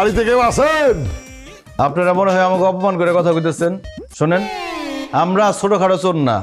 বাড়িতে কেউ আছেন? আপনারা মনে হয় আমাকে অপমান করে কথা কইতেছেন। শোনেন আমরা ছোটখাটো চোর না।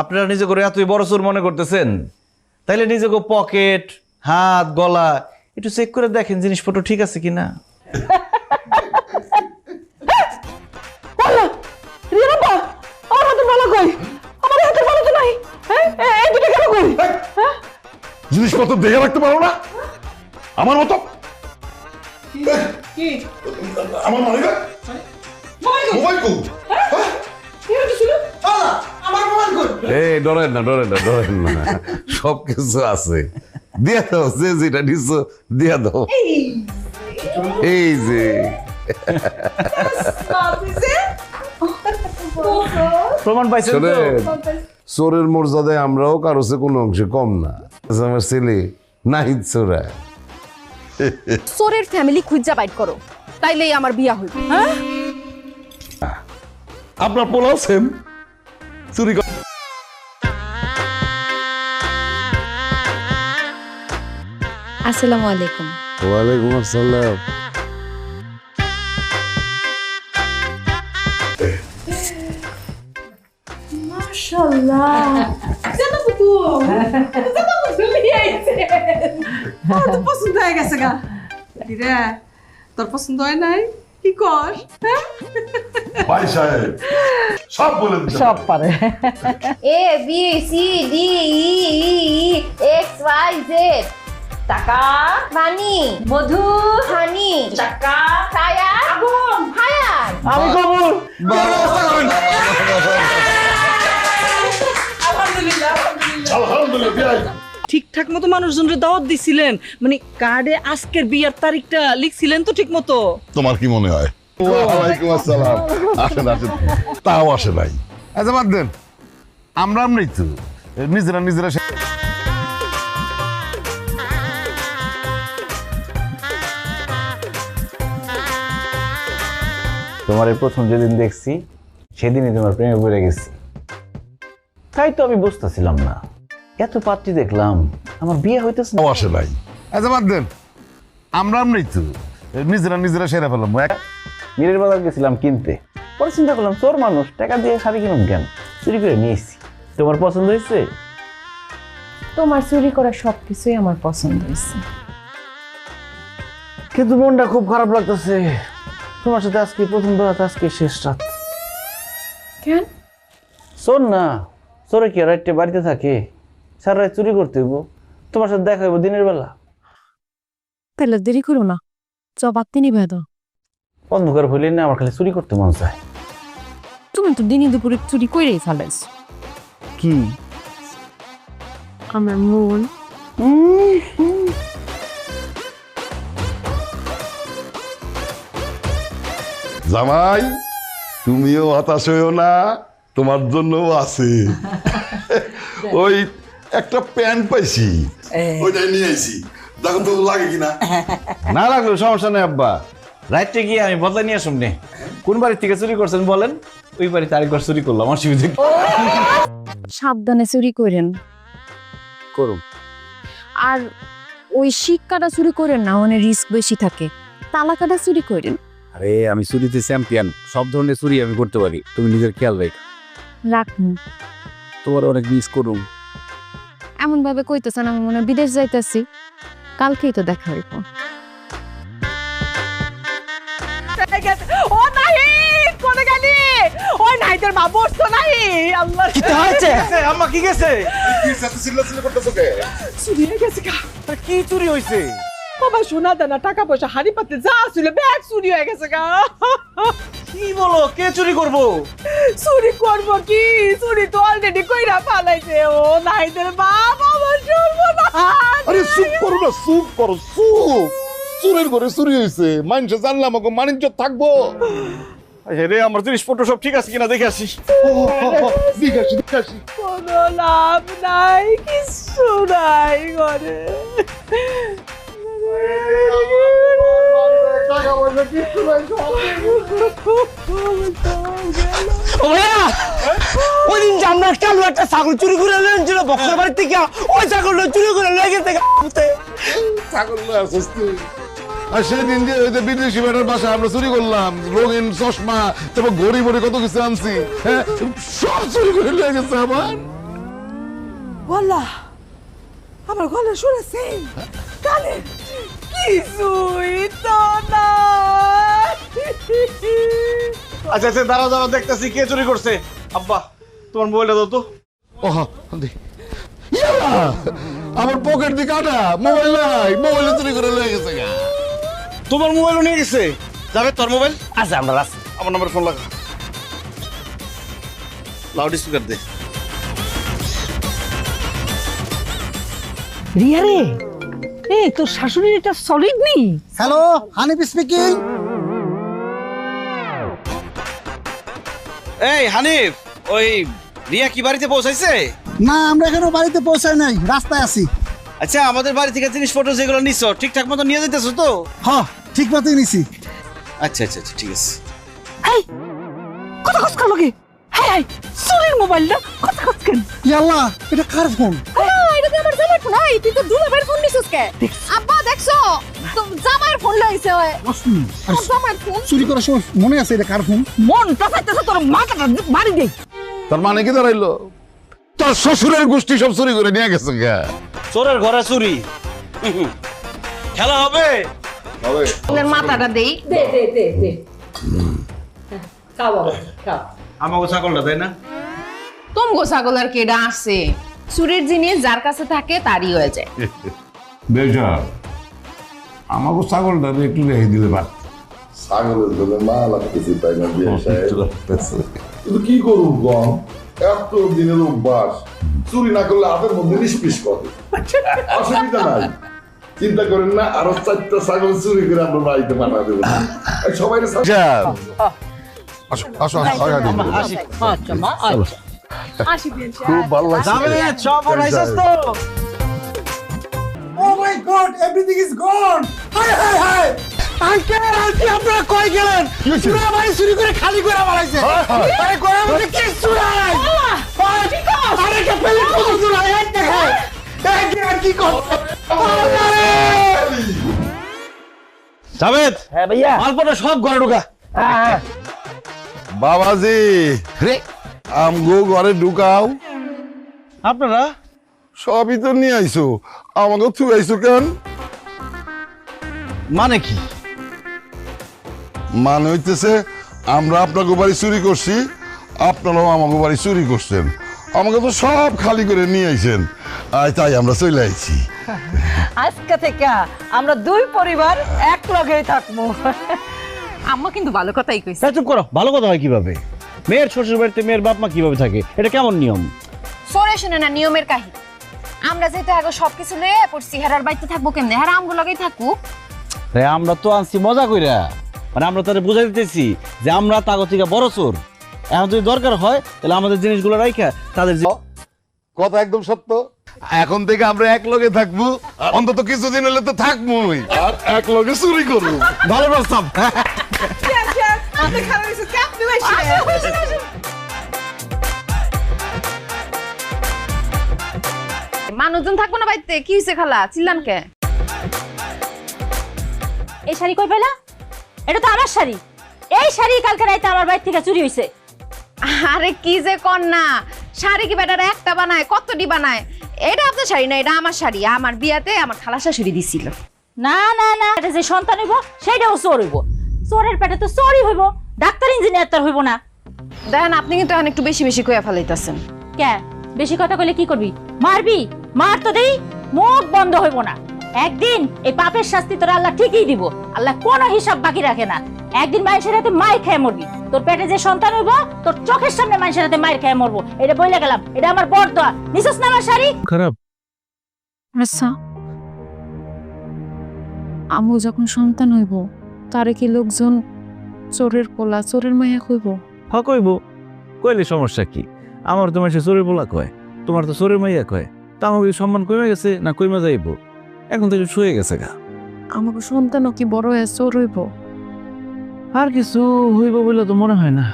আপনারা নিজে করে এতই বড় চোর মনে করতেছেন? তাইলে নিজেকে পকেট হাত গলা একটু চেক করে দেখেন জিনিসপত্র ঠিক আছে কিনা। কই হ্যাঁ জিনিসপত্র দেখে রাখতে পারো না? আমার মতো? কি? আমার মানে মোবাইল কো মোবাইল কই এই ডরেন না ডরেন না ডরেন না। সব কিছু আছে। দিয়া দাও যে যেটা নিচ্ছ দিয়া দাও। এই যে। প্রমাণ পাইছেন চোরের মর্যাদায় আমরাও কারও চেয়ে কোনো অংশে কম না। আচ্ছা, আমার ছেলে নাই চোরা। সোরের ফ্যামিলি খুঁজা বাইট করো। তাইলেই আমার বিয়া হইব হ্যাঁ? আপনার পোলাও সেম চুরি আসসালামু আলাইকুম। ওয়ালাইকুম আসসালাম। আমার তো পছন্দ হয়ে গেছে গা রে তোর পছন্দ হয় নাই কি কর হ্যাঁ ভাই সাহেব সব বলে দিতে সব পারে A B C D E X Y Z টাকা পানি মধু হানি টাকা ছায়া আগুন ফায়ার আমি কবুল আলহামদুলিল্লাহ বিয়াই ঠিকঠাক মতো মানুষজনরে দাওয়াত দিছিলেন। মানে কার্ডে আজকের বিয়ার তারিখটা লিখছিলেন তো ঠিক মতো তোমার কি মনে হয়? ওয়ালাইকুম আসসালাম। আসেন আসেন। তাও আসে নাই। আচ্ছা বাদ দেন। আমরা আমরাই তো নিজেরা নিজেরা তোমার এই প্রথম যেদিন দেখছি সেদিনই তোমার প্রেমে পড়ে গেছি। তাই তো আমি বুঝতেছিলাম না। এত পাত্রী দেখলাম আমার বিয়ে হইতেছে না। আসে নাই। আচ্ছা বাদ দেন আমরা আমরাই তো নিজেরা নিজেরা সেরা ফেলাম এক- মিরের বাজার গেছিলাম কিনতে। পরে চিন্তা করলাম তোর মানুষ টাকা দিয়ে শাড়ি কিনুম কেন? চুরি করে নিয়ে এসছি। তোমার পছন্দ হয়েছে? তোমার চুরি করা সবকিছুই আমার পছন্দ হয়েছে। কিন্তু মনটা খুব খারাপ লাগতেছে। তোমার সাথে আজকে প্রথম রাত আজকে শেষ রাত। কেন? শোন না তোরা কি আর একটা বাড়িতে থাকে? সারা রাত চুরি করতে হইব। তোমার সাথে দেখা হইব দিনের বেলা। তাহলে দেরি করো না। জবাবতে নিবে দাও অন্ধকার হইলে না আমার খালি চুরি করতে মন চায়। তুমি তো দিনই দুপুরে চুরি করেই ফেলাইছ। কি? আমার মন। জামাই তুমিও হতাশ হইও না তোমার জন্যও আছে। ওই একটা প্যান্ট পাইছি। ওইটাই নিয়ে আইছি। দেখো তো লাগে কিনা। না লাগল সমস্যা নেই আব্বা। রাত্রে গিয়ে আমি বদলা নিয়ে আসুন নে। কোন বাড়ির থেকে চুরি করছেন বলেন? ওই বাড়িতে আরেকবার চুরি করলাম অসুবিধা? সাবধানে চুরি করেন। করুন আর ওই শিক্ষাটা চুরি করেন না মানে রিস্ক বেশি থাকে। তালাকাটা চুরি করেন। আরে আমি চুরিতে চ্যাম্পিয়ন সব ধরনের চুরি আমি করতে পারি। তুমি নিজের খেয়াল রাখ। রাখুন। তোমার অনেক মিস করুম। এমন ভাবে কইতেছেন আমি মনে বিদেশ যাইতেছি কালকেই তো দেখা হইব। ও নাহি কোনে গেলি ওই নাহিদের মা বসতো নাহি। আল্লাহ। কি হয়েছে আম্মা কি গেছে? চুরি হয়ে গেছে গা। কি চুরি হয়েছে বাবা সোনা দানা টাকা পয়সা হাড়ি পাতে যা ছিল ব্যাগ চুরি হয়ে গেছে গা। কি বলো? কে চুরি করব? চুরি করব কি? চুরি তো অলরেডি কইরা পালাইছে ও নাহিদের মা বাবা সর্বনাশ। আরে চুপ করো না চুপ করো চুপ। চুরের ঘরে চুরি হয়েছে মানুষে জানলাম আমাকে মানিজ্য থাকব। রে আমার জিনিসপত্র সব ঠিক আছে কিনা দেখে আসি। দিঘাসি দিঘাসি কোনো লাভ নাই কিছু নাই ঘরে। ওই দিন যে আমরা কালো একটা ছাগল চুরি করে এনেছিল বক্সের বাড়ি থেকে ওই ছাগলটা চুরি করে লেগে থেকে ছাগল আসছিস তুই। আর সেদিন যে ওই যে বিদেশি বেটার বাসা আমরা চুরি করলাম রঙিন চশমা তারপর ঘড়ি মড়ি কত কিছু আনছি হ্যাঁ? সব চুরি করে লেগে গেছে আমার বলা আমার গলা শুনেছে কানে। কিছুই তো না আচ্ছা আচ্ছা দাঁড়াও দাঁড়াও দেখতেছি কে চুরি করছে। আব্বা তোমার মোবাইলটা দাও তো। ওহ দে। আমার পকেট দিয়ে কাটা মোবাইল নাই মোবাইল চুরি করে লেগে গেছে গা। তোমার মোবাইলও নিয়ে গেছে? যাবে তোর মোবাইল? আচ্ছা আমরা রাস্তা আমার নাম্বার ফোন লাগা। লাউড স্পিকার দে। রিয়া রে এই তোর শাশুড়ির এটা সলিড নি? হ্যালো হানিফ স্পিকিং এই হানিফ ওই রিয়া কি বাড়িতে পৌঁছাইছে? না আমরা এখনও বাড়িতে পৌঁছাই নাই রাস্তায় আছি। আচ্ছা আমাদের বাড়ি থেকে জিনিসপত্র যেগুলো নিচ্ছ ঠিকঠাক মতো নিয়ে যেতেছো তো? হ ঠিক মতোই নিছি। আচ্ছা আচ্ছা আচ্ছা ঠিক আছে। এই কত কষ্ট কার লগে? হাই হাই চুরির মোবাইলটা কত কষ্ট কেন? ইয়াল্লা এটা কার ফোন? এটা তো আমার এই তুই তো দুলাভাইয়ের ফোন নিছিস কে? আব্বা দেখছ? তো জামাইয়ের ফোন লইছে ওই আর জামাইয়ের ফোন চুরি করার সময় মনে আছে এটা কার ফোন মন চাইতেছে তোর মাথাটা বাড়ি দে। তার মানে কি দাঁড়াইলো? তোর শ্বশুরের গোষ্ঠী সব চুরি করে নিয়ে গেছে গা চোরের ঘরে চুরি। খেলা হবে? আপনার মাথাটা দেই। দে দে দে দে। খাও বাবা খাও। আমাকে ছাগলটা তাই না? তোমগো ছাগলের কেডা আছে? চুরির জিনিস যার কাছে থাকে তারই হয়ে যায় বেজা আমাকে ছাগলটা একটু রেখে দিলে পার ছাগলের জন্য মা লাগতেছে তাই না বিয়ে কিন্তু কি করুন গম এত দিনের অভ্যাস চুরি না করলে হাতের মধ্যে নিষ্পিস করে অসুবিধা নাই চিন্তা করেন না আরও চারটা ছাগল চুরি করে আমরা বাড়িতে পাঠা দেবো সবাই আসো আসো আসো খুব ভালো লাগছে। সব আইসস তো। ও my god everything is gone hi hi hi uncle aunty আপনারা কই গেলেন? পুরো বাড়ি চুরি করে খালি করে মারাইছে আরে ঘরের মধ্যে কি চুরাই আরে কে পেলে কত চুরাই এক দেখে। এক আর কি কর। জাভেদ হ্যাঁ ভাইয়া। মালপটা সব ঘরে ঢুকা। বাবাজি। রে আমগো ঘরে ঢুকাও। আপনারা? সবই তো নিয়ে আইছো। আমাকে থুই আইছো কেন? মানে কি? মানে হইতেছে আমরা আপনাকে বাড়ি চুরি করছি আপনারাও আমাকে বাড়ি চুরি করছেন। আমাকে তো সব খালি করে নিয়ে আইছেন। আয় তাই আমরা চলে আইছি। আজকে থেকে আমরা দুই পরিবার এক লগেই থাকব। আম্মা কিন্তু ভালো কথাই কইছে। চুপ করো ভালো কথা হয় কীভাবে? মেয়ের শ্বশুর বাড়িতে মেয়ের বাপ মা কীভাবে থাকে? এটা কেমন নিয়ম? সরে শুনে না নিয়মের কাহিনী। আমরা যেটা আগে সবকিছু লয়ে পড়ছি হেরার বাড়িতে থাকব কেমনে? হেরা আমগো লগেই থাকুক। তাই আমরা তো আনছি মজা কইরা। মানে আমরা তাদের বুঝাই দিতেছি যে আমরা তাগো থেকে বড় চোর। এখন যদি দরকার হয় তাহলে আমাদের জিনিসগুলো রাইখা তাদের যে- কথা একদম সত্য। এখন থেকে আমরা এক লগে থাকব অন্তত কিছুদিন হলে তো থাকবোই। আর এক লগে চুরি করব। ভালো প্রস্তাব। মানুষজন থাকব না বাড়িতে কি হয়েছে খালা? চিল্লান কে? এই শাড়ি কই পাইলা? এটা তো আমার শাড়ি। এই শাড়ি কালকে রাইতে আমার বাড়ি থেকে চুরি হয়েছে আরে কি যে কর না শাড়ি কি বেটারা একটা বানায় কতটি বানায়? এটা আপনার শাড়ি না এটা আমার শাড়ি। আমার বিয়াতে আমার খালা শাশুড়ি দিছিল। না না না এটা যে সন্তান হইব সেইটাও চোর হইব। চোরের পেটে তো চোরই হইব। ডাক্তার ইঞ্জিনিয়ার তার হইব না। দেখেন আপনি কিন্তু এখন একটু বেশি বেশি কইয়া ফেলাইতেছেন। কে? বেশি কথা কইলে কি করবি? মারবি? মার তো দেই মুখ বন্ধ হইব না। একদিন এই পাপের শাস্তি তোর আল্লাহ ঠিকই দিব। আল্লাহ কোনো হিসাব বাকি রাখে না। একদিন মানুষের হাতে মায়ের খেয়ে মরবি। তোর পেটে যে সন্তান হইব তোর চোখের সামনে মানুষের হাতে মায়ের খেয়ে মরবো। এটা বইলে গেলাম। এটা আমার বড় দোয়া। নিছস না আমার শাড়ি? খারাপ। আচ্ছা। আমু যখন সন্তান হইব তারে কি লোকজন চোরের পোলা চোরের মায়া কইব? হ কইব। কইলে সমস্যা কি? আমার তো মানুষের চোরের বলা কয় তোমার তো চোরের মাইয়া কয়। তা আমাকে সম্মান কমে গেছে না কইমা যাইব? এখন তো শুয়ে গেছে গা। আমাকে সন্তানও কি বড় হয়ে চোর হইব? আর কিছু হইব বলে তো মনে হয় না।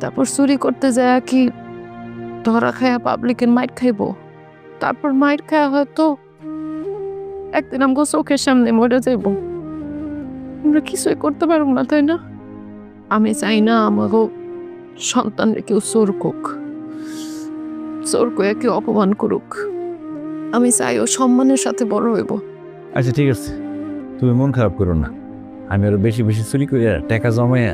তারপর চুরি করতে যায় কি ধরা খায়া পাবলিকের মাইর খাইব? তারপর মাইর খায়া হয়তো একদিন আমাকে চোখের সামনে মরে যাইব। আমরা কিছুই করতে পারব না তাই না? আমি চাই না আমাকে সন্তানরে কেউ চোর কোক চোর কয়ে কেউ অপমান করুক। আমি চাই ও সম্মানের সাথে বড় হইব। আচ্ছা ঠিক আছে। তুমি মন খারাপ করো না। আমি আরও বেশি বেশি চুরি করে টাকা জমাইয়া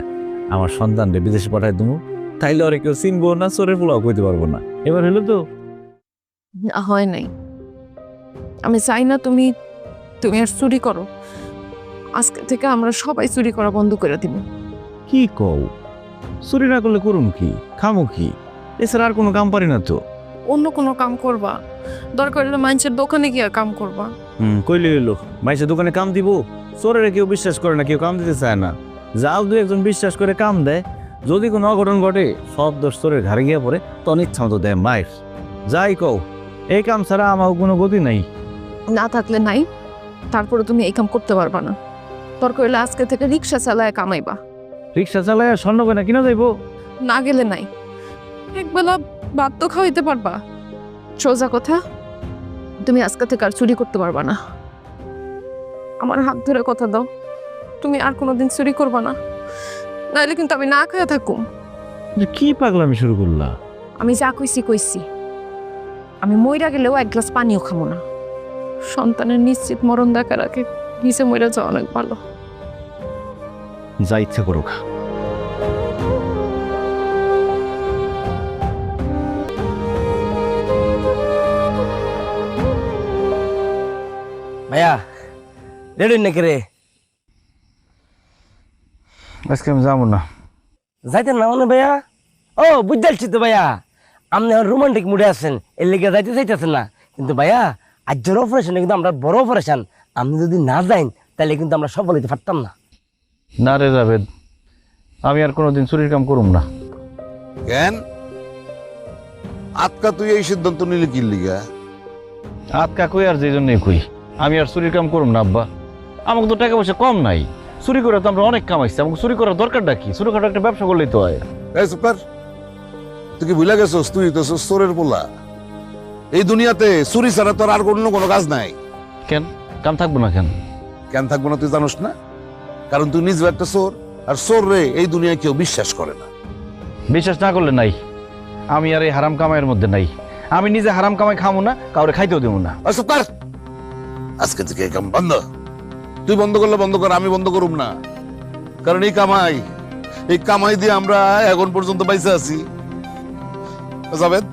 আমার সন্তানরে বিদেশে পাঠাই দেবো তাইলে ওরে কেউ চিনবো না চোরের পোলাও কইতে পারব না। এবার হলো তো? হয় নাই। আমি চাই না তুমি তুমি আর চুরি করো। আজকে থেকে আমরা সবাই চুরি করা বন্ধ করে দিব। কি কও? চুরি না করলে করুন কি? খামো কি? এছাড়া আর কোনো কাম পারি না তো। অন্য কোনো কাম করবা। দরকার হলে মানুষের দোকানে গিয়ে কাম করবা। হুম কইলে এলো মাইসে দোকানে কাম দিব? চোরেরা কেউ বিশ্বাস করে না কেউ কাম দিতে চায় না। যাও দু একজন বিশ্বাস করে কাম দেয়। যদি কোনো অঘটন ঘটে সব দোষ চোরের ঘাড়ে গিয়ে পড়ে তখন ইচ্ছা মতো দেয় মায়ের। যাই কও এই কাম ছাড়া আমার কোনো গতি নাই। না থাকলে নাই তারপরে তুমি এই কাম করতে পারবা না। দরকার হলে আজকে থেকে রিক্সা চালায় কামাইবা। রিক্সা চালায় স্বর্ণ কেনা কিনা যাইবো? না গেলে নাই। একবেলা ভাত তো খাওয়াইতে পারবা। সোজা কথা তুমি আজকে থেকে আর চুরি করতে পারবা না। আমার হাত ধরে কথা দাও তুমি আর কোনোদিন চুরি করবা না। নাইলে কিন্তু আমি না খায়া থাকুম। কি পাগলামি শুরু করলা? আমি যা কইছি কইছি। আমি মইরা গেলেও এক গ্লাস পানিও খাব না। সন্তানের নিশ্চিত মরণ দেখার আগে নিচে মইরা যাওয়া অনেক ভালো। যা ইচ্ছা করুক। ভাইয়া রেডি নাকি রে? আজকে আমি যাব না। যাইতেন না মানে ভাইয়া? ও বুঝতে তো ভাইয়া। আপনি রোমান্টিক মুডে আছেন এর লেগে যাইতে চাইতেছেন না। কিন্তু ভাইয়া আজকের অপারেশন কিন্তু আমরা বড় অপারেশন আপনি যদি না যাইন তাহলে কিন্তু আমরা সফল হইতে পারতাম না। না রে জাভেদ আমি আর কোনোদিন চুরির কাম করুম না। কেন? আজকা তুই এই সিদ্ধান্ত নিলি কি লিগা? আটকা কই আর যে জন্যই কই আমি আর চুরির কাম করুম না আব্বা। আমাকে তো টাকা পয়সা কম নাই। চুরি করে তো আমরা অনেক কামাইছি আমাকে চুরি করার দরকারটা কি? চুরি করার একটা ব্যবসা করলেই তো হয়। এই সুপার তুই কি ভুলে গেছস? তুই তো চোরের পোলা। এই দুনিয়াতে চুরি ছাড়া তোর আর অন্য কোনো কাজ নাই। কেন? কাম থাকব না কেন? কেন থাকব না তুই জানোস না? কারণ তুই নিজেও একটা চোর আর চোর রে এই দুনিয়ায় কেউ বিশ্বাস করে না। বিশ্বাস না করলে নাই। আমি আর এই হারাম কামাইয়ের মধ্যে নাই। আমি নিজে হারাম কামাই খামো না কাউরে খাইতেও দেবো না। চুপ আজকে থেকে কাম বন্ধ। তুই বন্ধ করলে বন্ধ কর আমি বন্ধ করুম না। কারণ এই কামাই এই কামাই দিয়ে আমরা এখন পর্যন্ত বাইসে আছি। জাবেদ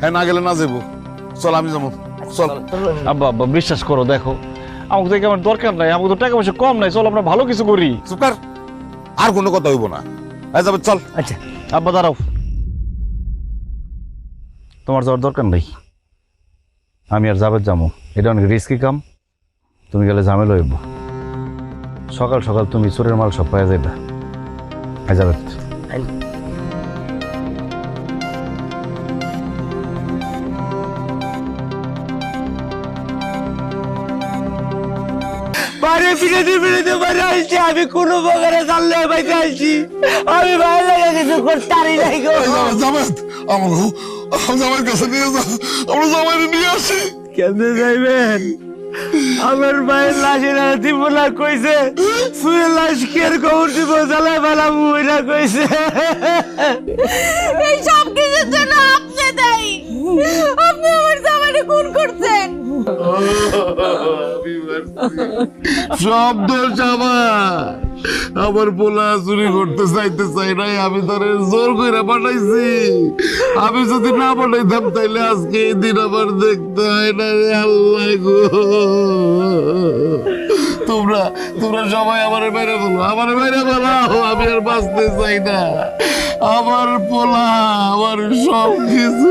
হ্যাঁ না গেলে না যাব। চল আমি যাব। চল। আব্বা আব্বা বিশ্বাস করো দেখো। আমাকে থেকে আমার দরকার নাই আমাকে তো টাকা পয়সা কম নাই চল আমরা ভালো কিছু করি। চুপ আর কোনো কথা হইব না। যাবে চল। আচ্ছা আব্বা দাঁড়াও। তোমার যাওয়ার দরকার নেই। আমি আর যাবে যাব। এটা অনেক রিস্কি কাম। তুমি গেলে ঝামেলা হইব। সকাল সকাল তুমি চোরের মাল সব পাওয়া যাবে যাবে বাড়ি ফিরেতে ফিরেতে বাড়ি আসছি আমি কোনো প্রকারে জানলে বাইতে আসছি আমি ভাই লাগে কিছু করতে পারি নাই গো। জামাত। আমার জামাই কাছে নিয়ে যাও। আমরা জামাই নিয়ে আসি। কেমনে যাইবেন? আমার ভাইয়ের লাশের দিব না কইছে। সুয়ের লাশ কের খবর দিব জ্বালায় বেলা মুইরা কইছে। এই সব কিছুর জন্য আপনি দায়ী। আপনি আমার জামাইরে খুন করছেন। সব দোষ আমার। পোলা চুরি করতে চাইতে চাই নাই, আমি তারে জোর করে পাঠাইছি। আমি যদি না পাঠাইতাম তাইলে আজকে এই দিন আমার দেখতে হয় না রে আল্লাহ গো। তোমরা তোমরা সবাই আমার মেরে বলো আমার মেরে বলাও আমি আর বাঁচতে চাই না। আমার পোলা, আমার সব কিছু।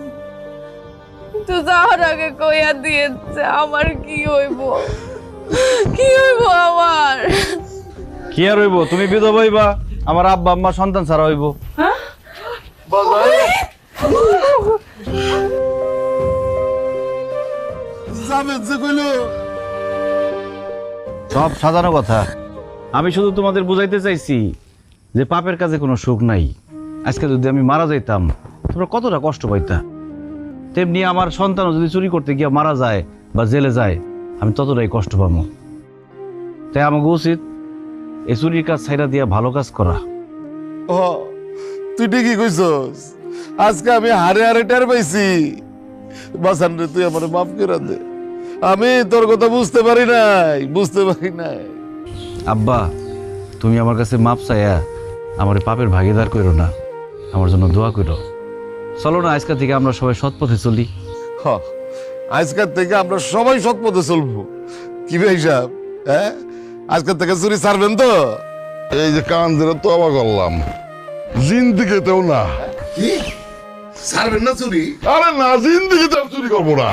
তো যাওয়ার আগে কইয়া দিয়েছে আমার কি হইব? কি হইব আমার? কি আর হইব? তুমি বিধবা হইবা আমার আব্বা আম্মা সন্তান ছাড়া হইব। যাবে সব সাজানো কথা। আমি শুধু তোমাদের বুঝাইতে চাইছি যে পাপের কাজে কোনো সুখ নাই। আজকে যদি আমি মারা যাইতাম তোমরা কতটা কষ্ট পাইতা? তেমনি আমার সন্তানও যদি চুরি করতে গিয়ে মারা যায় বা জেলে যায় আমি ততটাই কষ্ট পাবো। তাই আমাকে উচিত এই চুরির কাজ ছাইরা দিয়া ভালো কাজ করা। ও তুই ঠিকই কইছস। আজকে আমি হারে হারে টের পাইছি। বাসান রে তুই আমার মাফ করে দে। আমি তোর কথা বুঝতে পারি নাই বুঝতে পারি নাই। আব্বা তুমি আমার কাছে মাপ চাইয়া আমার পাপের ভাগিদার করো না। আমার জন্য দোয়া করো চলো না আজকাল থেকে আমরা সবাই সৎ পথে চলি। হ আজকের থেকে আমরা সবাই সৎ পথে চলবো। কি ভাই সাহেব হ্যাঁ? আজকের থেকে চুরি ছাড়বেন তো? এই যে কান ধরে তো অবাক করলাম। জিন্দিগিতেও না। কি? ছাড়বেন না চুরি? আরে না জিন্দিগিতে চুরি করব না।